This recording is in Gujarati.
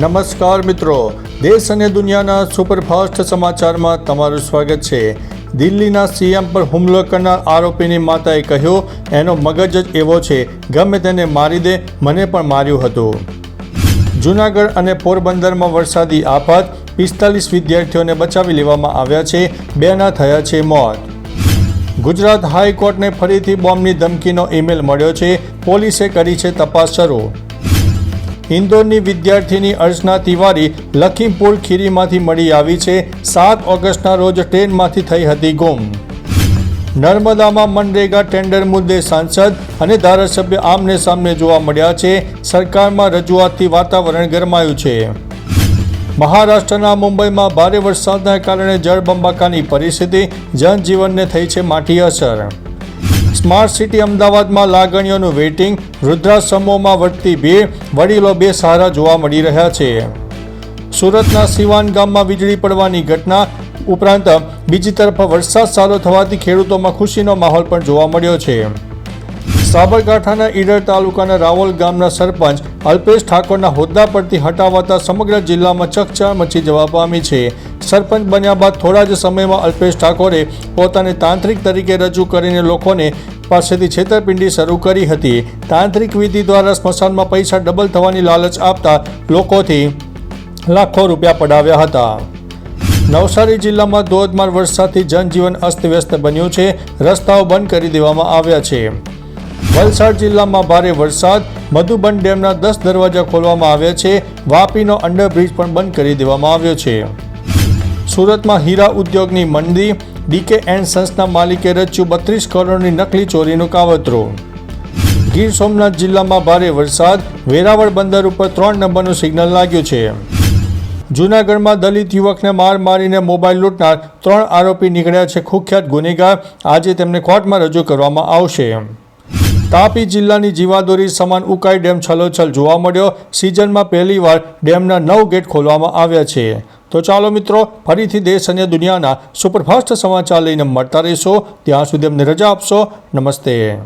નમસ્કાર મિત્રો. દેશ અને દુનિયાના સુપરફાસ્ટ સમાચારમાં તમારું સ્વાગત છે. દિલ્હીના સીએમ પર હુમલો કરનાર આરોપીની માતાએ કહ્યું, એનો મગજ જ એવો છે. ગમે તેને મારી દે, મને પણ માર્યું હતું. જૂનાગઢ અને પોરબંદરમાં વરસાદી આફત, પિસ્તાલીસ વિદ્યાર્થીઓને બચાવી લેવામાં આવ્યા છે. બેના થયા છે મોત. ગુજરાત હાઈકોર્ટને ફરીથી બોમ્બની ધમકીનો ઈમેલ મળ્યો છે. પોલીસે કરી છે તપાસ શરૂ. ઇન્દોરની વિદ્યાર્થીની અર્ચના તિવારી લખીમપુર ખીરીમાંથી મળી આવી છે. સાત ઓગસ્ટના રોજ ટ્રેનમાંથી થઈ હતી ગુમ. નર્મદામાં મનરેગા ટેન્ડર મુદ્દે સાંસદ અને ધારાસભ્ય આમને સામને જોવા મળ્યા છે. સરકારમાં રજૂઆતથી વાતાવરણ ગરમાયું છે. મહારાષ્ટ્રના મુંબઈમાં ભારે વરસાદના કારણે જળબંબાકાની પરિસ્થિતિ, જનજીવનને થઈ છે માઠી અસર. સ્માર્ટ સિટી અમદાવાદમાં લાગણીઓનું વેઇટિંગ, વૃદ્ધાશ્રમોમાં વધતી ભીડ, વડીલો બે સહારા જોવા મળી રહ્યા છે. સુરતના સિવાન ગામમાં વીજળી પડવાની ઘટના ઉપરાંત બીજી તરફ વરસાદ સારો થવાથી ખેડૂતોમાં ખુશીનો માહોલ પણ જોવા મળ્યો છે. સાબરકાંઠાના ઈડર તાલુકાના રાવલ ગામના સરપંચ અલ્પેશ ઠાકોરના હોદ્દા પરથી હટાવાતા સમગ્ર જિલ્લામાં ચકચાર મચી જવા પામી છે. સરપંચ બન્યા બાદ થોડા જ સમયમાં અલ્પેશ ઠાકોરે પોતાને તાંત્રિક તરીકે રજૂ કરીને લોકોને પાસેથી છેતરપિંડી શરૂ કરી હતી. તાંત્રિક વિધિ દ્વારા સ્મશાનમાં પૈસા ડબલ થવાની લાલચ આપતા લોકોથી લાખો રૂપિયા પડાવ્યા હતા. નવસારી જિલ્લામાં ધોધમાર વરસાદથી જનજીવન અસ્તવ્યસ્ત બન્યું છે. રસ્તાઓ બંધ કરી દેવામાં આવ્યા છે. વલસાડ જિલ્લામાં ભારે વરસાદ. મધુબન ડેમના દસ દરવાજા ખોલવામાં આવ્યા છે. વાપીનો અંડરબ્રિજ પણ બંધ કરી દેવામાં આવ્યો છે. સુરતમાં હીરા ઉદ્યોગની મંદી. ડીકે એન્ડ સન્સના માલિકે રચ્યું બત્રીસ કરોડની નકલી ચોરીનું કાવતરો. ગીર સોમનાથ જિલ્લામાં ભારે વરસાદ. વેરાવળ બંદર ઉપર ત્રણ નંબરનું સિગ્નલ લાગ્યું છે. જૂનાગઢમાં દલિત યુવકને માર મારીને મોબાઈલ લૂંટનાર ત્રણ આરોપી નીકળ્યા છે. કુખ્યાત ગુનેગાર. આજે તેમને કોર્ટમાં રજૂ કરવામાં આવશે. તાપી જિલ્લાની જીવાદોરી સમાન ઉકાઈ ડેમ છલોછલ જોવા મળ્યો. સિઝનમાં પહેલીવાર ડેમના નવ ગેટ ખોલવામાં આવ્યા છે. તો ચાલો મિત્રો, ફરીથી દેશ અને દુનિયાના સુપરફાસ્ટ સમાચાર લઈને મળતા રહીશો. ત્યાં સુધી અમને રજા આપશો. નમસ્તે.